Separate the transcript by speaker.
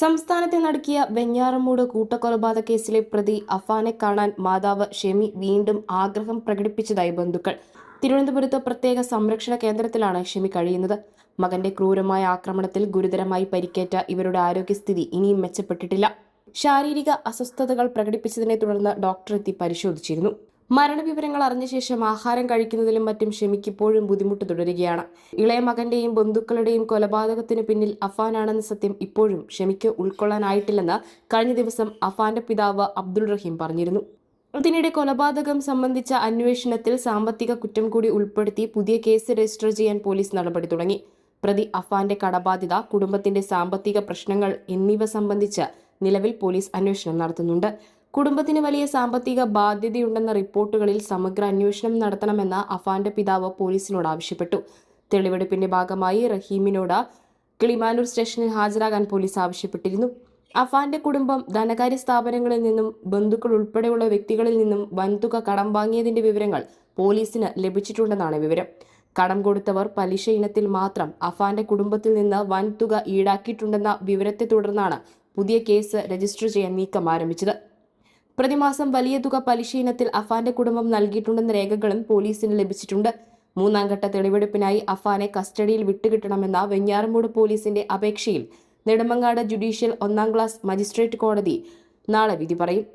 Speaker 1: സംസ്ഥാനത്തെ നടക്കിയ വെഞ്ഞാറമൂട് കൂട്ടക്കൊലപാതക കേസിലെ പ്രതി അഫാനെ കാണാൻ മാതാവ് ഷെമി വീണ്ടും ആഗ്രഹം പ്രകടിപ്പിച്ചതായി ബന്ധുക്കൾ. തിരുവനന്തപുരത്ത് പ്രത്യേക സംരക്ഷണ കേന്ദ്രത്തിലാണ് ഷെമി കഴിയുന്നത്. മകന്റെ ക്രൂരമായ ആക്രമണത്തിൽ ഗുരുതരമായി പരിക്കേറ്റ ഇവരുടെ ആരോഗ്യസ്ഥിതി ഇനിയും മെച്ചപ്പെട്ടിട്ടില്ല. ശാരീരിക അസ്വസ്ഥതകൾ പ്രകടിപ്പിച്ചതിനെ തുടർന്ന് ഡോക്ടർ എത്തി പരിശോധിച്ചിരുന്നു. മരണവിവരങ്ങൾ അറിഞ്ഞ ശേഷം ആഹാരം കഴിക്കുന്നതിലും മറ്റും ഷെമിക്കിപ്പോഴും ബുദ്ധിമുട്ട് തുടരുകയാണ്. ഇളയ മകന്റെയും ബന്ധുക്കളുടെയും കൊലപാതകത്തിന് പിന്നിൽ അഫാനാണെന്ന സത്യം ഇപ്പോഴും ഷെമിക്ക് ഉൾക്കൊള്ളാനായിട്ടില്ലെന്ന് കഴിഞ്ഞ ദിവസം അഫാന്റെ പിതാവ് അബ്ദുൾ റഹീം പറഞ്ഞിരുന്നു. ഇതിനിടെ കൊലപാതകം സംബന്ധിച്ച അന്വേഷണത്തിൽ സാമ്പത്തിക കുറ്റം കൂടി ഉൾപ്പെടുത്തി പുതിയ കേസ് രജിസ്റ്റർ ചെയ്യാൻ പോലീസ് നടപടി തുടങ്ങി. പ്രതി അഫാന്റെ കടബാധ്യത കുടുംബത്തിന്റെ സാമ്പത്തിക പ്രശ്നങ്ങൾ എന്നിവ സംബന്ധിച്ച് നിലവിൽ പോലീസ് അന്വേഷണം നടത്തുന്നുണ്ട്. കുടുംബത്തിന് വലിയ സാമ്പത്തിക ബാധ്യതയുണ്ടെന്ന റിപ്പോർട്ടുകളിൽ സമഗ്ര അന്വേഷണം നടത്തണമെന്ന് അഫാന്റെ പിതാവ് പോലീസിനോട് ആവശ്യപ്പെട്ടു. തെളിവെടുപ്പിന്റെ ഭാഗമായി റഹീമിനോട് കിളിമാനൂർ സ്റ്റേഷനിൽ ഹാജരാകാൻ പോലീസ് ആവശ്യപ്പെട്ടിരുന്നു. അഫാന്റെ കുടുംബം ധനകാര്യ സ്ഥാപനങ്ങളിൽ നിന്നും ബന്ധുക്കൾ ഉൾപ്പെടെയുള്ള വ്യക്തികളിൽ നിന്നും വൻതുക കടം വാങ്ങിയതിന്റെ വിവരങ്ങൾ പോലീസിന് ലഭിച്ചിട്ടുണ്ടെന്നാണ് വിവരം. കടം കൊടുത്തവർ പലിശ ഇനത്തിൽ മാത്രം അഫാന്റെ കുടുംബത്തിൽ നിന്ന് വൻതുക ഈടാക്കിയിട്ടുണ്ടെന്ന വിവരത്തെ തുടർന്നാണ് പുതിയ കേസ് രജിസ്റ്റർ ചെയ്യാൻ നീക്കം ആരംഭിച്ചത്. പ്രതിമാസം വലിയ തുക പലിശ ഇനത്തിൽ അഫാന്റെ കുടുംബം നൽകിയിട്ടുണ്ടെന്ന രേഖകളും പോലീസിന് ലഭിച്ചിട്ടുണ്ട്. മൂന്നാം ഘട്ട തെളിവെടുപ്പിനായി അഫാനെ കസ്റ്റഡിയിൽ വിട്ടുകിട്ടണമെന്ന വെഞ്ഞാറമൂട് പോലീസിന്റെ അപേക്ഷയിൽ നെടുമങ്ങാട് ജുഡീഷ്യൽ ഒന്നാം ക്ലാസ് മജിസ്ട്രേറ്റ് കോടതി നാളെ വിധി പറയും.